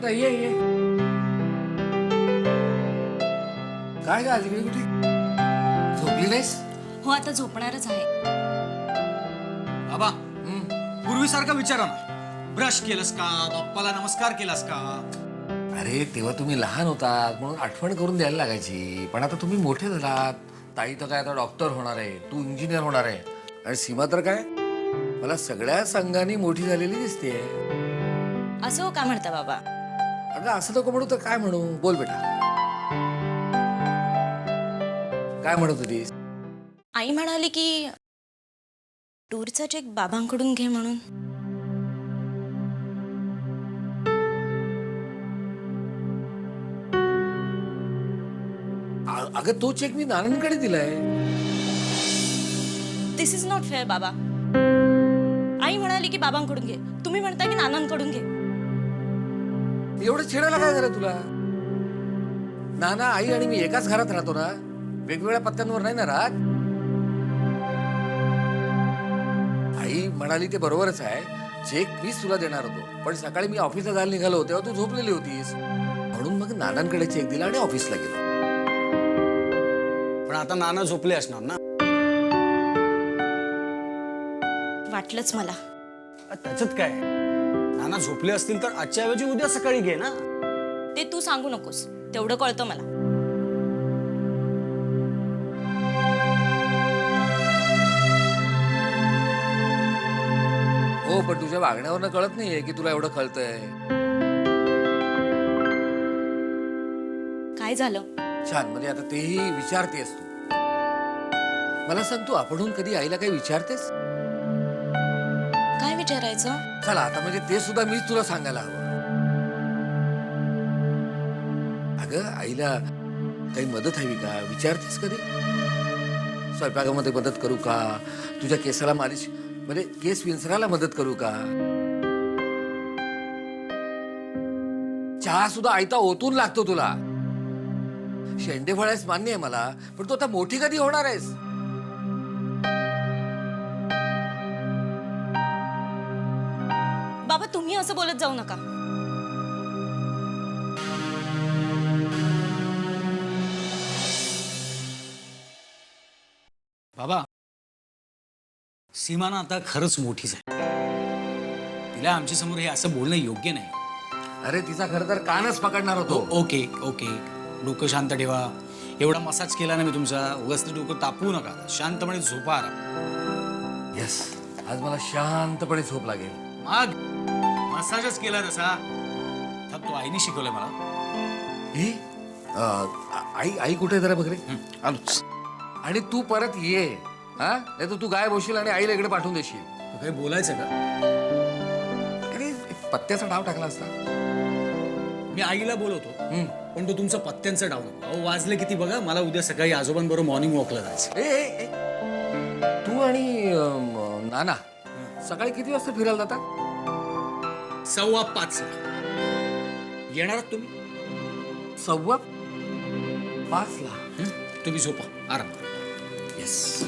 ये बेटा ये ये. काय का आज कुठे? झोपली नाहीस? हो आता झोपणारच आहे. बाबा पूर्वीसारखा विचारा ना ब्रश केलंस का? बाप्पाला नमस्कार केलास का? अरे तेव्हा तुम्ही लहान होतात म्हणून आठवण करून द्यायला लागायची. पण आता तुम्ही मोठे झालात. ताई तर काय आता डॉक्टर होणार आहे तू इंजिनियर होणार आहे. आणि सीमा तर काय? मला सगळ्या संघाने मोठी झालेली दिसते असं हो का म्हणता बाबा? अगं असं नको म्हणू तर काय म्हणू? बोल बेटा. काय म्हणत होतीस? आई म्हणाली की टूरचा चेक बाबांकडून घे म्हणून. अगं तो चेक मी नानांकडे दिलाय. दिस इज नॉट फेअर बाबा. आई म्हणाली की बाबांकडून घे. तुम्ही म्हणता की नानांकडून घे. एवढं छेडायला काय झालं तुला? नाना आई आणि मी एकाच घरात राहतो ना. वेगवेगळ्या पत्त्यांवर नाही ना राहत? आई म्हणाली ते बरोबरच आहे. चेक मीच तुला देणार होतो. पण सकाळी मी ऑफिसला जायला निघालो तेव्हा तू झोपलेली होतीस. म्हणून मग नानांकडे चेक दिला आणि ऑफिसला गेलो. पण आता नाना झोपले असणार ना? वाटलंच मला. त्याच्यात काय? झोपले असतील तर आजच्या ऐवजी उद्या सकाळी घे ना. ते तू सांगू नकोस. तेवढं कळतं मला. हो पण तुझ्या वागण्यावरनं कळत नाहीये की तुला एवढं कळतंय. काय झालं? छान म्हणजे आता तेही विचारतेस तू. मला सांग तू आपणहून कधी आईला काही विचारतेस? करायचं चला आता म्हणजे ते सुद्धा मीच तुला सांगायला हवं. अगं आईला काही मदत हवी का? विचारतेस कधी? स्वयंपाकामध्ये मदत करू का? तुझ्या केसाला मालिश म्हणजे केस विंचरायला मदत करू का? चहा सुद्धा आयता ओतून लागतो तुला. शेंडे फळायस मान्य आहे मला पण तू आता मोठी कधी होणार आहेस? असं बोलत जाऊ नका. बाबा सीमाना आता खरंच मोठीच आहे तिला आमच्यासमोर हे असं बोलणं योग्य नाही. अरे तिचा खरं तर कानच पकडणार होतो. Okay okay. डोकं शांत ठेवा. एवढा मसाज केला ना मी तुमचा उगाच ते डोकं तापवू नका. शांतपणे झोपा. येस आज मला शांतपणे झोप लागेल. मग. मसाजच केला तसा. थकतो आईने शिकवलंय मला. ही आई आई कुठे आहे जरा बघ रे आलोच आणि तू परत ये हा? नाही तर तू गायब होशील आणि आईला इकडे पाठवून देशील. तू काही बोलायचं का? अरे पत्त्याचा डाव टाकला असता. मी आईला बोलवतो हं. पण तो तुमचा पत्त्यांचा डाव नको. अहो वाजले किती बघा मला उद्या सकाळी आजोबांबरोबर मॉर्निंग वॉकला जायचं. ए, ए, ए. तू आणि अं, नाना सकाळी किती वाजता फिरायला जातात सव्वा पाच येणार तुम्ही? सव्वा पाचला हं? तुम्ही झोपा. आराम करा. येस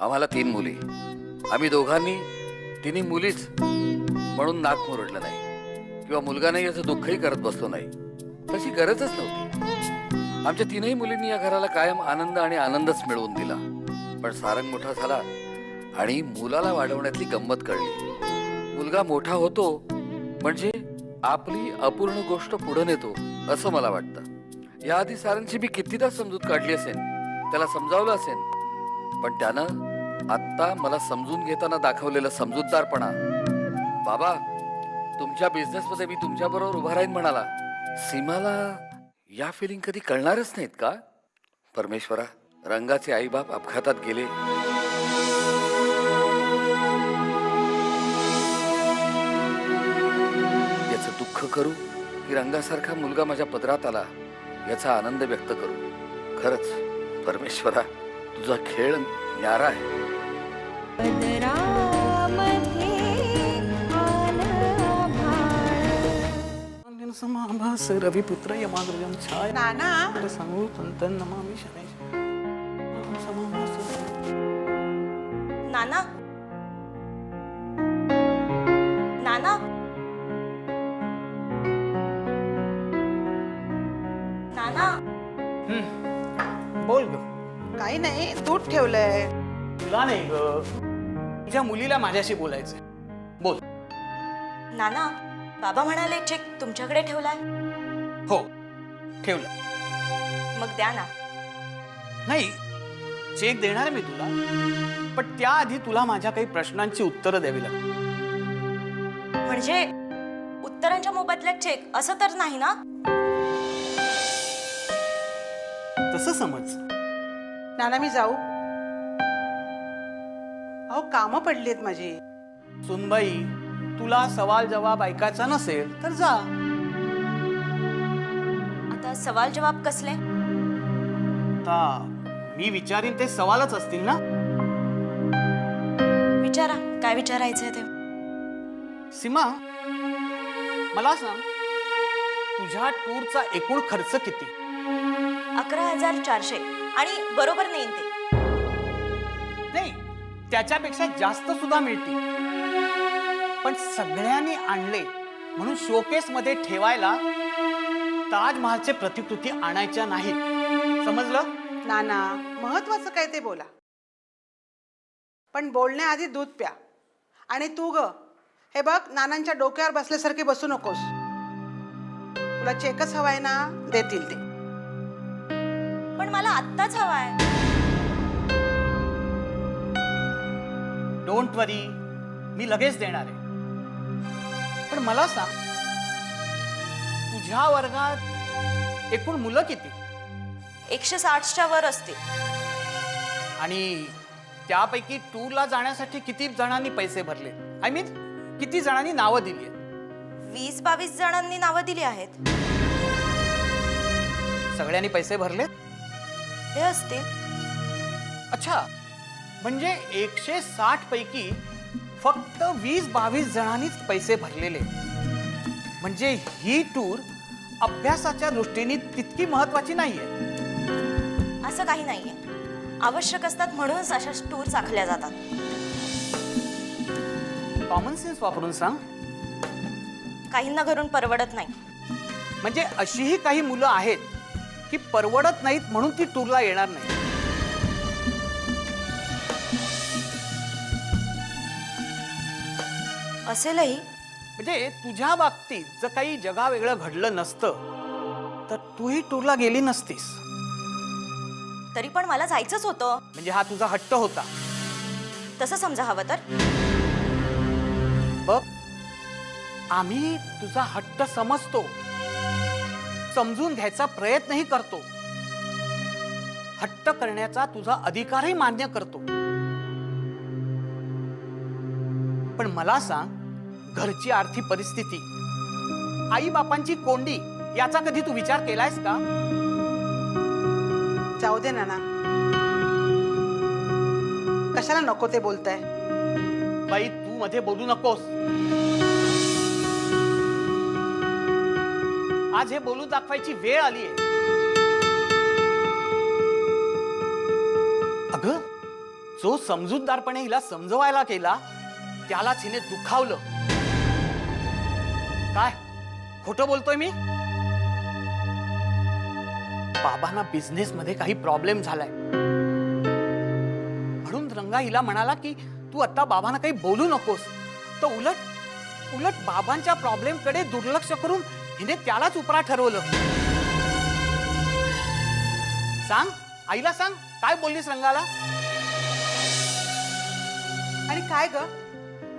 आम्हाला तीन मुली. आम्ही दोघांनी तिन्ही मुलीच म्हणून नाक मुरडलं नाही. किंवा मुलगा नाही याचं दुःखही करत बसलो नाही. तशी गरजच नव्हती. आमच्या तीनही मुलींनी या घराला कायम आनंद आणि आनंदच मिळवून दिला. पण सारंग मोठा झाला आणि मुलाला वाढवण्यातली गंमत कळली. मुलगा मोठा होतो म्हणजे आपली अपूर्ण गोष्ट पुढे नेतो असं मला वाटतं. याआधी सारंगची मी कितीदा समजूत काढली असेल त्याला समजावलं असेल पण त्यानं आत्ता मला समजून घेताना दाखवलेलं समजूतदारपणा. बाबा तुमच्या बिझनेसमध्ये मी तुमच्याबरोबर उभा राहीन म्हणाला. सीमाला या फिलिंग कधी कळणारच नाहीत का? परमेश्वरा. रंगाचे आईबाप अपघातात गेले. याचं दुःख करू की रंगासारखा मुलगा माझ्या पदरात आला याचा आनंद व्यक्त करू. खरंच परमेश्वरा तुझा खेळ न्यारा आहे. रविपुत्र यमाग्रजम छाय. नाना. सांगू नमामी शनैः. नाना? नाना? नाना? बोल ग. काही नाही दूध ठेवलंय. तुला नाही ग. तुझ्या मुलीला माझ्याशी बोलायचंय. बोल. नाना बाबा म्हणाले चेक तुमच्याकडे ठेवलाय. हो ठेवलं. मग द्या ना. नाही चेक देणार मी तुला. पण त्याआधी तुला माझ्या काही प्रश्नांची उत्तरं द्यावी लागतील. म्हणजे उत्तरांच्या मोबदल्यात चेक असं तर नाही ना? तसं समज. नाना मी जाऊ. अहो कामं पडली आहेत माझी. सुनबाई तुला सवाल जवाब ऐकायचा नसेल तर जा. आता सवाल जवाब कसले? आता मी विचारीन ते सवालच असतील ना? विचारा काय विचारायचंय ते? सीमा मला सांग तुझ्या टूरचा एकूण खर्च किती? अकरा हजार चारशे आणि बरोबर नेईन ते. नाही त्याच्यापेक्षा जास्त सुद्धा मिळतील. पण सगळ्यांनी आणले म्हणून शोकेस मध्ये ठेवायला ताजमहालचे प्रतिकृती आणायच्या नाहीत. समजलं? नाना महत्वाचं काय ते बोला. पण बोलण्याआधी दूध प्या. आणि तू ग हे बघ नानांच्या डोक्यावर बसल्यासारखे बसू नकोस. तुला चेकच हवाय ना देतील ते. पण मला आत्ताच हवाय. डोंट वरी मी लगेच देणार आहे. पण मला सांग तुझ्या वर्गात एकूण मुलं किती? एकशे साठच्या वर असतील आणि त्यापैकी टूरला जाण्यासाठी किती जणांनी पैसे भरले? आय मीन किती जणांनी नावं दिली आहेत? वीस बावीस जणांनी नावं दिली आहेत. सगळ्यांनी पैसे भरले? हे असतील अच्छा म्हणजे एकशे साठ पैकी फक्त वीस बावीस जणांनीच पैसे भरलेले. म्हणजे ही टूर अभ्यासाच्या दृष्टीने तितकी महत्वाची नाहीये. असं काही नाहीये. आवश्यक असतात म्हणूनच अशा टूर आखल्या जातात. कॉमन सेन्स वापरून सांग. काहींना घरून परवडत नाही. म्हणजे अशीही काही मुलं आहेत की परवडत नाहीत म्हणून ती टूरला येणार नाही. असेलही. म्हणजे तुझ्या बाबतीत जर काही जगा वेगळं घडलं नसतं तर तूही टूरला गेली नसतीस. तरी पण मला जायचंच होतं. म्हणजे हा तुझा हट्ट होता. तसं समजा हवं तर? बघ आम्ही तुझा हट्ट समजतो. समजून घ्यायचा प्रयत्नही करतो. हट्ट करण्याचा तुझा अधिकारही मान्य करतो. पण मला सांग घरची आर्थिक परिस्थिती आई बापांची कोंडी याचा कधी तू विचार केलायस का? जाऊ दे नाना. कशाला नको ते बोलताय? बाई तू मध्ये बोलू नकोस. आज हे बोलून दाखवायची वेळ आली अग जो समजूतदारपणे हिला समजवायला केला त्यालाच हिने दुखावलं. काय? खोटं बोलतोय मी? बाबांना बिझनेस मध्ये काही प्रॉब्लेम झालाय. म्हणून रंगा हिला म्हणाला की तू आता बाबांना काही बोलू नकोस. तर उलट उलट बाबांच्या प्रॉब्लेमकडे दुर्लक्ष करून हिने त्यालाच उपरा ठरवलं. सांग आईला सांग काय बोललीस रंगाला? आणि काय ग?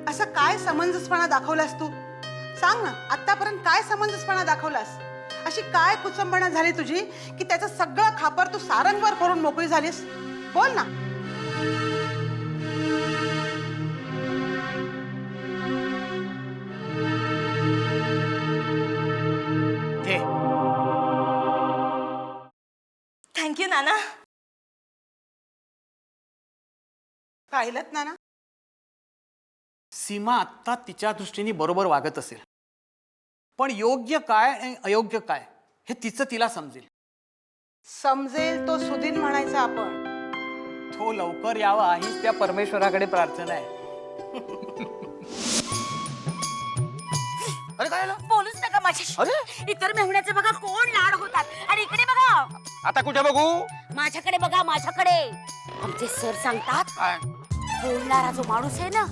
असं काय समंजसपणा दाखवलास तू? सांग ना आतापर्यंत काय समंजसपणा दाखवलास? अशी काय कुचंबणा झाली तुझी की त्याचं सगळं खापर तू सारंगवर करून मोकळी झालीस? बोल ना. थँक्यू नाना. पाहिलं ना ना सीमा आत्ता तिच्या दृष्टीने बरोबर वागत असेल. पण योग्य काय आणि अयोग्य काय हे तिचं तिला समजेल. समजेल तो सुदीन म्हणायचा आपण. तो लवकर यावा हीच त्या परमेश्वराकडे प्रार्थना आहे. अरे काय झालं? बोलूच नका माझ्याशी. इतर मेहुण्याचे बघा कोण लाड होतात. आणि इकडे बघा. आता कुठे बघू? माझ्याकडे बघा माझ्याकडे. आमचे सर सांगतात? बोलणारा जो माणूस आहे ना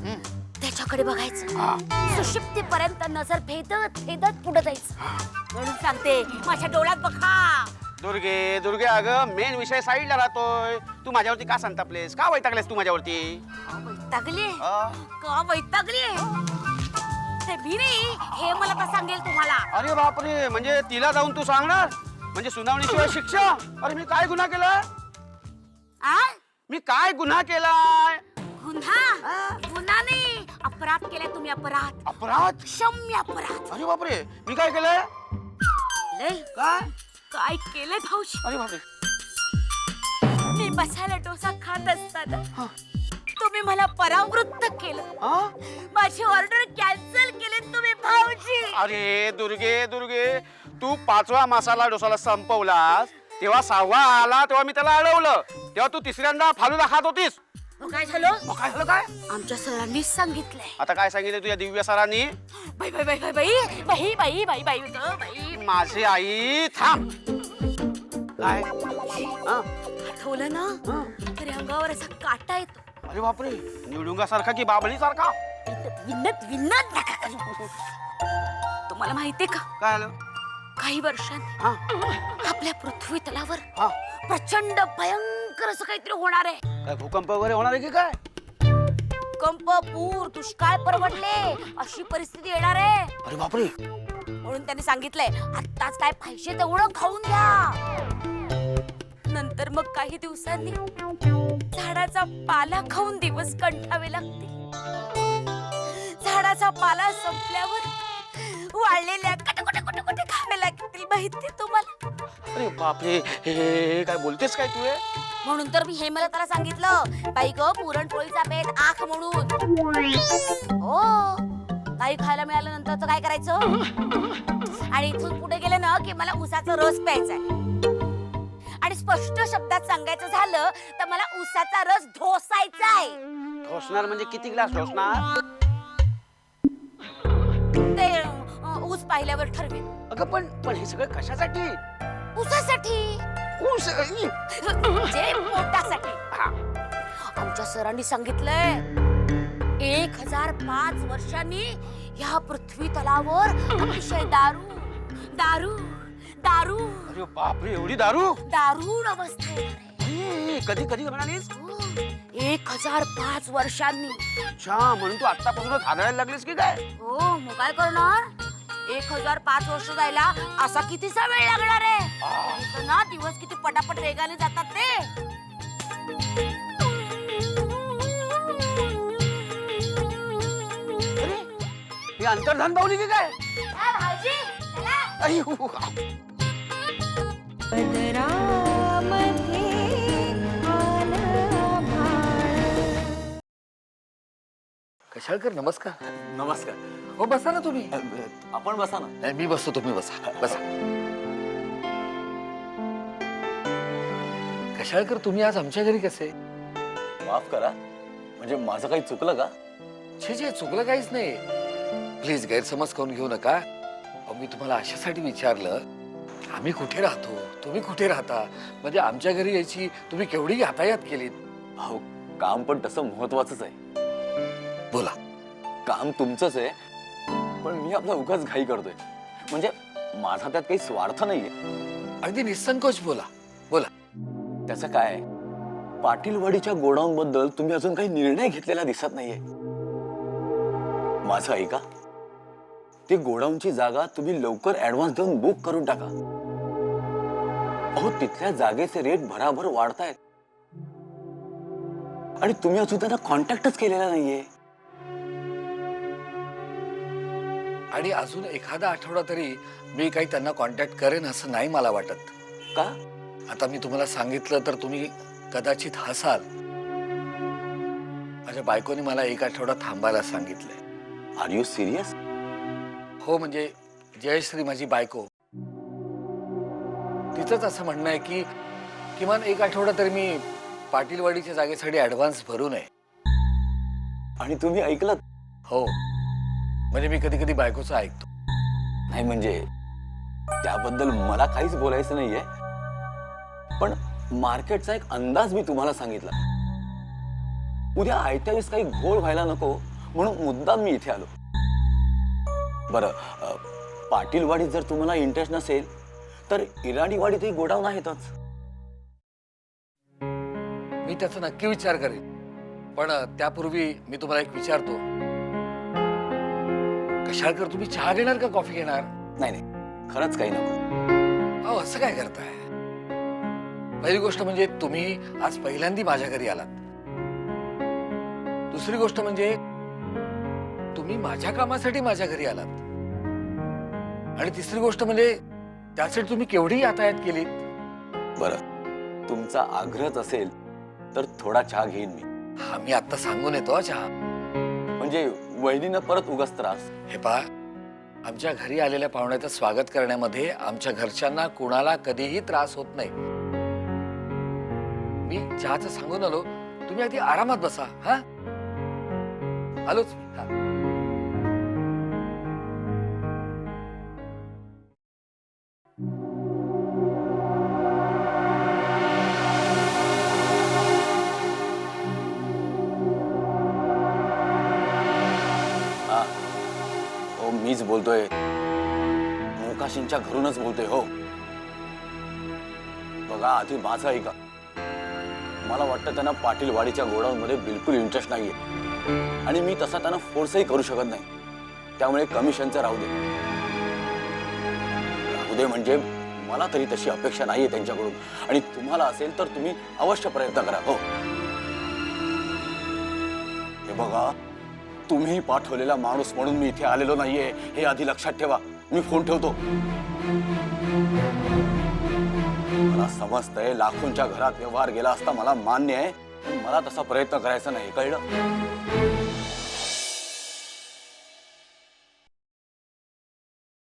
त्याच्याकडे बघायचं. सुशिप्तीपर्यंत नजर भेदत भेदत पुढे जायचं. म्हणून सांगते माझ्या डोळ्यात बघा. दुर्गे दुर्गे अगं मेन विषय साईडला राहतोय. तू माझ्यावरती का सांगतापलेस का वैतागलेस तू माझ्यावरती? का वैतागली? का वैतागली? ते हे मला तर सांगेल तुम्हाला. अरे बापरे म्हणजे तिला जाऊन तू सांगणार? म्हणजे सुनावणीशिवाय शिक्षा? अरे मी काय गुन्हा केलाय? आ? मी काय गुन्हा केलाय? गुन्हा? गुन्हा नाही. अपराध केलाय तुम्ही अपराध. अपराध? क्षम्य अपराध. अरे बापरे. मी काय केलंय? लय. काय? काय केलंय भाऊजी अरे बापरे. मी बसायला डोसा खात असताना तुम्ही मला परावृत्त केलं. हा? माझी ऑर्डर कॅन्सल केली तुम्ही भाऊजी. अरे दुर्गे दुर्गे तू पाचवा मसाला डोसाला संपवलास तेव्हा सहावा आला तेव्हा मी त्याला अडवलं. तेव्हा तू तिसऱ्यांदा फालुदा खात होतीस. मग काय झालं मग काय झालं काय आमच्या सरांनीच सांगितलंय आता काय सांगितलं तुझ्या दिव्य सरांनी बाई बाई बाई बाई बाई बाई बाई बाई बाई गं, बाई माझी आई थांब काय हा? आठवलं ना तरी अंगावर असा काटा येतो अरे बापरे निवडुंगा सारखा की बाबळी सारखा विन्नत विन्नत नका करू. तुम्हाला माहितीये का काय आलं काही वर्षांनी हा आपल्या पृथ्वी तलावर हा प्रचंड भयंकर असं काहीतरी होणार आहे काय भूकंप वगैरे होणार आहे की काय? कंप पूर दुष्काळ परवडले. अशी परिस्थिती येणार आहे. अरे बापरे. म्हणून त्यांनी सांगितलंय आत्ताच काय पाहिजे तेवढं खाऊन घ्या. नंतर मग काही दिवसांनी झाडाचा पाला खाऊन दिवस कंठावे लागतील. झाडाचा पाला संपल्यावर वाळलेल्या कट कुठे कुठे कुठे खावे लागतील माहिती तुम्हाला? अरे बापरे. हे, काय बोलतेस काय तू? म्हणून तर मी हे मला त्याला सांगितलं. बाई ग पुरणपोळीचा बेत आख म्हणून. हो. काही खायला मिळालं नंतर तर काय करायचं? आणि इथून पुढे गेलं ना की मला उसाचा रस प्यायचा आहे आणि स्पष्ट शब्दात सांगायचं झालं तर मला उसाचा रस ढोसायचा आहे ढोसणार म्हणजे किती ग्लास ढोसणार ते अं, ऊस पाहिल्यावर ठरवेल. अगं पण पण हे सगळं कशासाठी? उसासाठी. ऊस ई. जे पोटासाठी. आमच्या सरांनी सांगितलंय एक हजार पाच वर्षांनी ह्या पृथ्वी तलावर अतिशय दारू दारू दारू अरे बापरे एवढी दारू दारुण अवस्था कधी कधी म्हणालीस हो. एक हजार पाच वर्षांनी अच्छा म्हणून तू आतापासूनच हादरायला लागलीस की काय हो मग काय करणार एक हजार पाच वर्ष जायला असा कितीसा वेळ लागणार आहे? ना दिवस किती पटापट वेगाने जातात ते. अरे ही अंतर्धान पावली की काय? भाऊजी, कशाळकर नमस्कार. नमस्कार. हो बसा ना तुम्ही. आपण बसा ना. नाही, मी बसतो तुम्ही बसा. बसा. कशाळकर तुम्ही आज आमच्या घरी कसे? माफ करा. म्हणजे माझं काही चुकलं का? छे छे चुकलं काहीच नाही. प्लीज गैरसमज करून घेऊ नका. अहो, मी तुम्हाला अशासाठी विचारलं. आम्ही कुठे राहतो? तुम्ही कुठे राहता? म्हणजे आमच्या घरी यायची तुम्ही केवढी यातायात केलीत? अहो काम पण तसं महत्वाचंच आहे. बोला. काम तुमचंच आहे पण मी आपला उगाच घाई करतोय. म्हणजे माझा त्यात काही स्वार्थ नाहीये. अगदी निसंकोच बोला बोला. त्याचं काय पाटीलवाडीच्या गोडाऊन बद्दल तुम्ही अजून काही निर्णय घेतलेला दिसत नाहीये. माझं ऐका ती गोडाऊनची जागा तुम्ही लवकर ऍडव्हान्स देऊन बुक करून टाका. अहो तिथल्या जागेचे रेट भराभर वाढतायत. आणि तुम्ही अजून त्यांना कॉन्टॅक्टच केलेला नाहीये. आणि अजून एखादा आठवडा तरी मी काही त्यांना कॉन्टॅक्ट करेन असं नाही मला वाटत. का? आता मी तुम्हाला सांगितलं तर तुम्ही कदाचित हसाल. माझ्या बायकोने मला एक आठवडा थांबायला सांगितलंय. आर यू सिरियस हो म्हणजे जयश्री माझी बायको. तिचंच असं म्हणणं आहे की किमान एक आठवडा तरी मी पाटीलवाडीच्या जागेसाठी ऍडव्हान्स भरू नये. आणि तुम्ही ऐकलं? हो. म्हणजे मी कधी कधी बायकोचं ऐकतो. नाही म्हणजे त्याबद्दल मला काहीच बोलायचं नाहीये. पण मार्केटचा एक अंदाज मी तुम्हाला सांगितला. उद्या आयत्या वेळेस काही घोळ व्हायला नको म्हणून मुद्दाम मी इथे आलो. बरं पाटीलवाडीत जर तुम्हाला इंटरेस्ट नसेल तर इराणीवाडीतही गोडाऊन आहेतच. मी त्याचा नक्की विचार करेन. पण त्यापूर्वी मी तुम्हाला एक विचारतो. कशाळकर तुम्ही चहा घेणार का कॉफी घेणार? नाही नाही. खरंच काही नको. अहो असं काय करताय? पहिली गोष्ट म्हणजे तुम्ही आज पहिल्यांदी माझ्या घरी आलात. दुसरी गोष्ट म्हणजे तुम्ही माझ्या कामासाठी माझ्या घरी आलात. आणि तिसरी गोष्ट म्हणजे त्यासाठी तुम्ही केवढी यातायात केलीत? बरं. तुमचा आग्रहच असेल तर थोडा चहा घेईन मी. हा मी आता सांगून येतो हा चहा. म्हणजे वहिनीनं परत उगाच त्रास. हे पहा आमच्या घरी आलेल्या पाहुण्याचं स्वागत करण्यामध्ये आमच्या घरच्यांना कुणाला कधीही त्रास होत नाही. मी चहाचं सांगून आलो. तुम्ही आधी आरामात बसा हा? आलोच मी, हा. मीच बोलतोय. मोकाशींच्या घरूनच बोलतोय हो. बघा आधी माझं ऐका. मला वाटतं त्यांना पाटीलवाडीच्या गोडाऊनमध्ये बिलकुल इंटरेस्ट नाहीये. आणि मी तसा त्यांना फोर्सही करू शकत नाही. त्यामुळे कमिशनचं राहू दे. राहू दे म्हणजे मला तरी तशी अपेक्षा नाहीये त्यांच्याकडून. आणि तुम्हाला असेल तर तुम्ही अवश्य प्रयत्न करा हो. हे बघा तुम्ही पाठवलेला माणूस म्हणून मी इथे आलेलो नाहीये. हे आधी लक्षात ठेवा. मी फोन ठेवतो. मला समजतंय लाखोंच्या घरात व्यवहार गेला असता मला मान्य आहे पण मला तसा प्रयत्न करायचा नाही कळलं?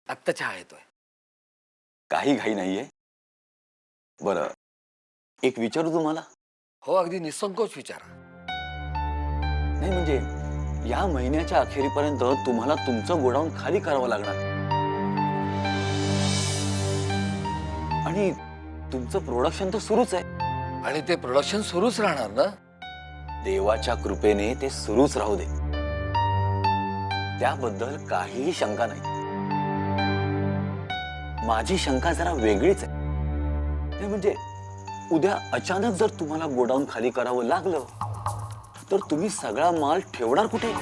आत्ता चहा येतोय. काही घाई नाहीये? बरं. एक विचारू तुम्हाला? हो अगदी निसंकोच विचारा. नाही म्हणजे या महिन्याच्या अखेरीपर्यंत तुम्हाला तुमचं गोडाऊन खाली करावं लागणार. आणि तुमचं प्रोडक्शन तर सुरूच आहे. आणि ते प्रोडक्शन सुरूच राहणार ना? देवाच्या कृपेने ते सुरूच राहू दे. त्याबद्दल काहीही शंका नाही. माझी शंका जरा वेगळीच आहे. म्हणजे उद्या अचानक जर तुम्हाला गोडाऊन खाली करावं लागलं तर तुम्ही सगळा माल ठेवणार कुठे?